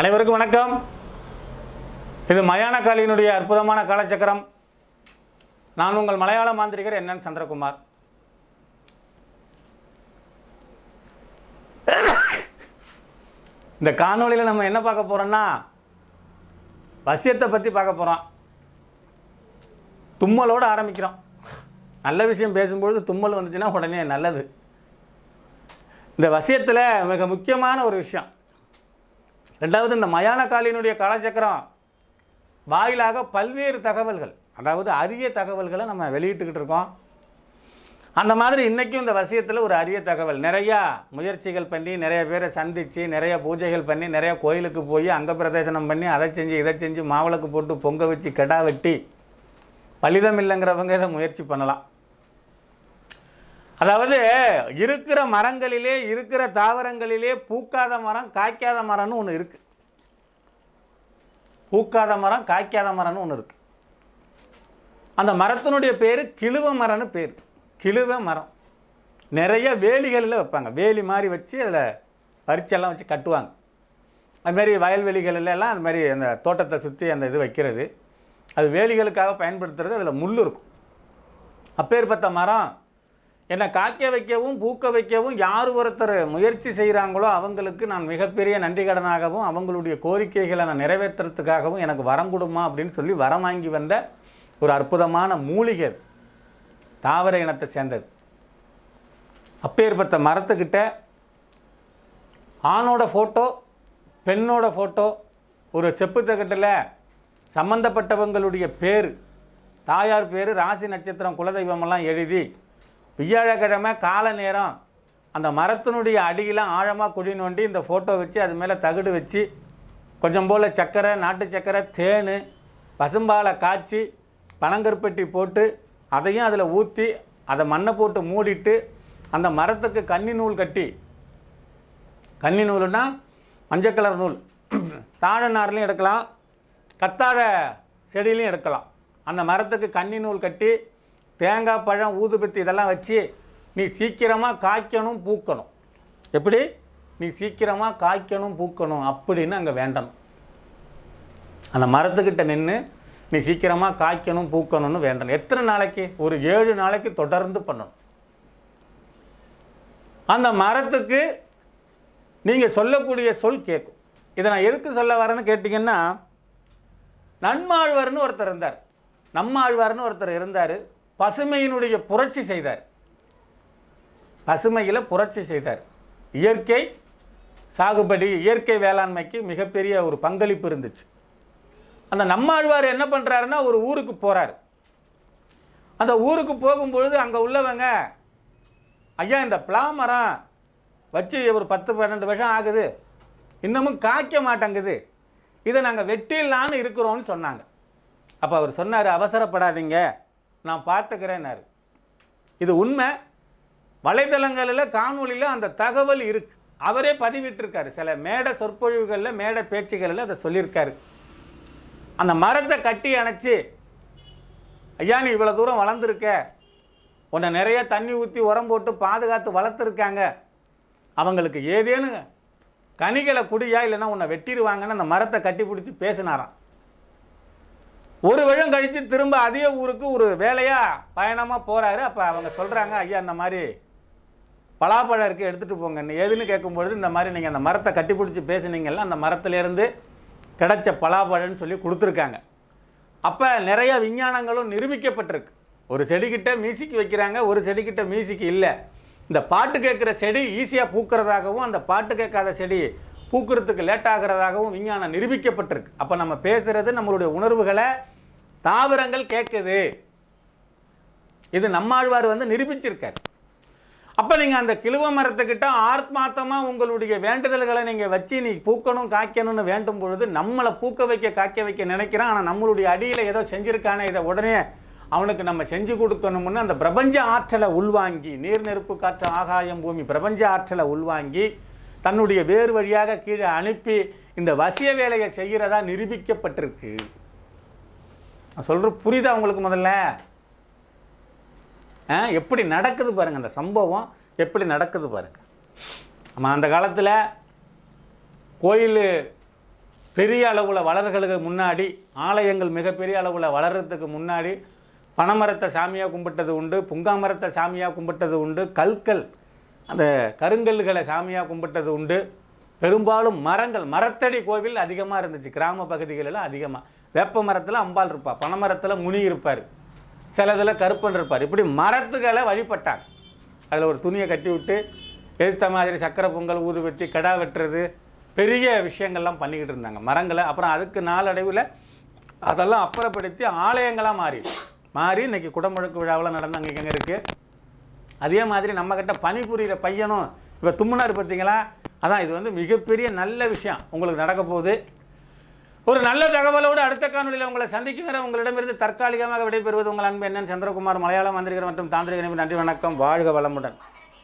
அனைவருக்கும் வணக்கம். இது மயான காலியினுடைய அற்புதமான காலச்சக்கரம். நான் உங்கள் மலையாள மாந்திரிகர் என்னன் சந்திரகுமார். இந்த காணொளியில் நம்ம என்ன பார்க்க போகிறோம்னா வசியத்தை பற்றி பார்க்க போகிறோம் தும்மலோடு ஆரம்பிக்கிறோம். நல்ல விஷயம் பேசும்பொழுது தும்மல் வந்துச்சுன்னா உடனே நல்லது. இந்த வசியத்தில் மிக முக்கியமான ஒரு விஷயம். ரெண்டாவது இந்த மயான காளியினுடைய காலச்சக்கரம் வாயிலாக பல்வேறு தகவல்கள் அதாவது அரிய தகவல்களை நம்ம வெளியிட்டுக்கிட்டு இருக்கோம். அந்த மாதிரி இன்றைக்கும் இந்த வசியத்தில் ஒரு அரிய தகவல். நிறையா முயற்சிகள் பண்ணி நிறைய பேரை சந்தித்து நிறைய பூஜைகள் பண்ணி நிறைய கோயிலுக்கு போய் அங்க பிரதேசனம் பண்ணி அதை செஞ்சு இதை செஞ்சு மாவிளக்கு போட்டு பொங்க வச்சு கெடா வெட்டி பலிதம் இல்லைங்கிறவங்க இதை முயற்சி பண்ணலாம். அதாவது இருக்கிற மரங்களிலே இருக்கிற தாவரங்களிலே பூக்காத மரம் காய்க்காத மரம்னு ஒன்று இருக்குது பூக்காத மரம் காய்க்காத மரம்னு ஒன்று இருக்குது அந்த மரத்தினுடைய பேர் கிழுவ மரம்னு பேர். கிழுவ மரம். நிறைய வேலிகளில் வைப்பாங்க. வேலி மாதிரி வச்சு அதில் பறிச்செல்லாம் வச்சு கட்டுவாங்க. அதுமாரி வயல்வெளிகளில் அது மாதிரி அந்த தோட்டத்தை சுற்றி அந்த இது வைக்கிறது. அது வேலிகளுக்காக பயன்படுத்துறது. அதில் முள் இருக்கும். அப்பேற்பட்ட மரம் என்னை காக்க வைக்கவும் பூக்க வைக்கவும் யார் ஒருத்தர் முயற்சி செய்கிறாங்களோ அவங்களுக்கு நான் மிகப்பெரிய நன்றி கடனாகவும் அவங்களுடைய கோரிக்கைகளை நான் நிறைவேற்றுறதுக்காகவும் எனக்கு வரம் கொடுமா அப்படின்னு சொல்லி வரம் வாங்கி வந்த ஒரு அற்புதமான மூலிகை தாவர இனத்தை சேர்ந்தது. அப்பேற்பட்ட மரத்துக்கிட்ட ஆணோட ஃபோட்டோ பெண்ணோட ஃபோட்டோ ஒரு செப்பு தகட்டில் சம்பந்தப்பட்டவங்களுடைய பேர் தாயார் பேர் ராசி நட்சத்திரம் குலதெய்வமெல்லாம் எழுதி வியாழக்கிழமை கால நேரம் அந்த மரத்தினுடைய அடியில் ஆழமாக குழி நோண்டி இந்த ஃபோட்டோ வச்சு அது மேலே தகுடு வச்சு கொஞ்சம் போல் சர்க்கரை நாட்டு சர்க்கரை தேன் பசும்பாலை காய்ச்சி பனங்கருப்பட்டி போட்டு அதையும் அதில் ஊற்றி அதை மண்ணை போட்டு மூடிட்டு அந்த மரத்துக்கு கன்னி நூல் கட்டி. கன்னி நூலுன்னா மஞ்சள் கலர் நூல். தாழ நார்லையும் எடுக்கலாம் கத்தாழ செடியிலையும் எடுக்கலாம். அந்த மரத்துக்கு கன்னி நூல் கட்டி தேங்காய் பழம் ஊதுபத்தி இதெல்லாம் வச்சு நீ சீக்கிரமாக காய்க்கணும் பூக்கணும். எப்படி? நீ சீக்கிரமாக காய்க்கணும் பூக்கணும் அப்படின்னு அங்கே வேண்டணும். அந்த மரத்துக்கிட்ட நின்று நீ சீக்கிரமாக காய்க்கணும் பூக்கணும்னு வேண்டணும். எத்தனை நாளைக்கு? ஒரு ஏழு நாளைக்கு தொடர்ந்து பண்ணணும். அந்த மரத்துக்கு நீங்கள் சொல்லக்கூடிய சொல் கேட்கும் இதை நான் எதுக்கு சொல்ல வரேன்னு கேட்டிங்கன்னா நன்மாழ்வார்னு ஒருத்தர் இருந்தார். நம்மாழ்வார்னு ஒருத்தர் இருந்தார். பசுமையினுடைய புரட்சி செய்தார். பசுமையில் புரட்சி செய்தார். இயற்கை சாகுபடி இயற்கை வேளாண்மைக்கு மிகப்பெரிய ஒரு பங்களிப்பு இருந்துச்சு. அந்த நம்மாழ்வார் என்ன பண்ணுறாருன்னா ஒரு ஊருக்கு போகிறார் அந்த ஊருக்கு போகும்பொழுது அங்கே உள்ளவங்க ஐயா இந்த பிளாமரம் வச்சு ஒரு பத்து பன்னெண்டு வருஷம் ஆகுது. இன்னமும் காய்க்க மாட்டேங்குது. இதை நாங்கள் வெட்டிடலான்னு இருக்கிறோன்னு சொன்னாங்க. அப்போ அவர் சொன்னார் அவசரப்படாதீங்க. நான் பார்த்துக்கிறேன்னாரு. இது உண்மை. வலைதளங்களில் காணொலியில் அந்த தகவல் இருக்கு. அவரே பதிவிட்டிருக்காரு. சில மேடை சொற்பொழிவுகளில் மேடை பேச்சுகளில் அதை சொல்லியிருக்காரு. அந்த மரத்தை கட்டி அணைச்சி ஐயா நீ இவ்வளோ தூரம் வளர்ந்துருக்க. உன்னை நிறைய தண்ணி ஊற்றி உரம் போட்டு பாதுகாத்து வளர்த்துருக்காங்க. அவங்களுக்கு ஏதேனும் கனிகளை குடியா இல்லைன்னா உன்னை வெட்டிடுவாங்கன்னு அந்த மரத்தை கட்டி பிடிச்சி பேசினாராம். ஒரு வருஷம் கழித்து திரும்ப அதே ஊருக்கு ஒரு வேலையாக பயணமாக போகிறாரு அப்போ அவங்க சொல்கிறாங்க ஐயா இந்த மாதிரி பலாப்பழம் இருக்குது எடுத்துகிட்டு போங்க. எதுன்னு கேட்கும்பொழுது இந்த மாதிரி நீங்கள் அந்த மரத்தை கட்டி பிடிச்சி பேசுனீங்கல்ல அந்த மரத்துலேருந்து கிடைச்ச பலாப்பழம்னு சொல்லி கொடுத்துருக்காங்க. அப்போ நிறைய விஞ்ஞானங்களும் நிரூபிக்கப்பட்டிருக்கு. ஒரு செடிக்கிட்ட மியூசிக் வைக்கிறாங்க ஒரு செடிக்கிட்ட மியூசிக் இல்லை. இந்த பாட்டு கேட்குற செடி ஈஸியாக பூக்கிறதாகவும் அந்த பாட்டு கேட்காத செடி பூக்கிறதுக்கு லேட் ஆகிறதாகவும் விஞ்ஞானம் நிரூபிக்கப்பட்டிருக்கு. அப்போ நம்ம பேசுகிறது நம்மளுடைய உணர்வுகளை தாவரங்கள் கேட்குது இது நம்மாழ்வார் வந்து நிரூபிச்சிருக்கார். அப்போ நீங்கள் அந்த கிழுவ மரத்துக்கிட்ட ஆத்மார்த்தமாக உங்களுடைய வேண்டுதல்களை நீங்கள் வச்சு நீ பூக்கணும் காய்க்கணும்னு வேண்டும் பொழுது நம்மளை பூக்க வைக்க காய்க்க வைக்க நினைக்கிறான். ஆனால் நம்மளுடைய அடியில் ஏதோ செஞ்சுருக்கானே இதை உடனே அவனுக்கு நம்ம செஞ்சு கொடுக்கணும்னு அந்த பிரபஞ்ச ஆற்றலை உள்வாங்கி நீர் நெருப்பு காற்று ஆகாயம் பூமி பிரபஞ்ச ஆற்றலை உள்வாங்கி தன்னுடைய வேறு வழியாக கீழே அனுப்பி இந்த வசிய வேலையை செய்கிறதா நிரூபிக்கப்பட்டிருக்கு. நான் சொல்கிற புரியுதா உங்களுக்கு முதல்ல? எப்படி நடக்குது பாருங்க அந்த சம்பவம் எப்படி நடக்குது பாருங்க. நம்ம அந்த காலத்தில் கோயில் பெரிய அளவில் வளர்களுக்கு முன்னாடி ஆலயங்கள் மிகப்பெரிய அளவில் வளர்கிறதுக்கு முன்னாடி பனைமரத்தை சாமியாக கும்பிட்டது உண்டு புங்காமரத்தை சாமியாக கும்பிட்டது உண்டு கல்கள் அந்த கருங்கல்களை சாமியாக கும்பிட்டது உண்டு. பெரும்பாலும் மரங்கள் மரத்தடி கோவில் அதிகமாக இருந்துச்சு கிராம பகுதிகளில் அதிகமாக வேப்ப மரத்தில் அம்பாள் இருப்பா பனைமரத்தில் முனி இருப்பார். சிலதில் கருப்பன் இருப்பார். இப்படி மரத்துக்களை வழிபட்டாங்க அதில் ஒரு துணியை கட்டி விட்டு எதிர்த்த மாதிரி சக்கரை பொங்கல் ஊதுபத்தி கிடா வெட்டுறது பெரிய விஷயங்கள்லாம் பண்ணிக்கிட்டு இருந்தாங்க. மரங்களை அப்புறம் அதுக்கு நாளடைவில் அதெல்லாம் அப்புறப்படுத்தி ஆலயங்களாக மாறி மாறி இன்னைக்கு குடமுழுக்கு விழாவில் நடந்து அங்கே இங்கே இருக்குது அதே மாதிரி நம்மக்கிட்ட பணிபுரிகிற பையனும் இப்போ தும்முனார் பார்த்தீங்களா அதான் இது வந்து மிகப்பெரிய நல்ல விஷயம். உங்களுக்கு நடக்க போகுது. ஒரு நல்ல தகவலோடு அடுத்த காணொலியில் உங்களை சந்திக்கும் வரை உங்களிடமிருந்து தற்காலிகமாக விடைபெறுவது உங்கள் அன்பு என்னன் சந்திரகுமார் மலையாளம் வந்திருக்கிற மற்றும் தாந்திரிக நன்றி வணக்கம் வாழ்க வளமுடன்.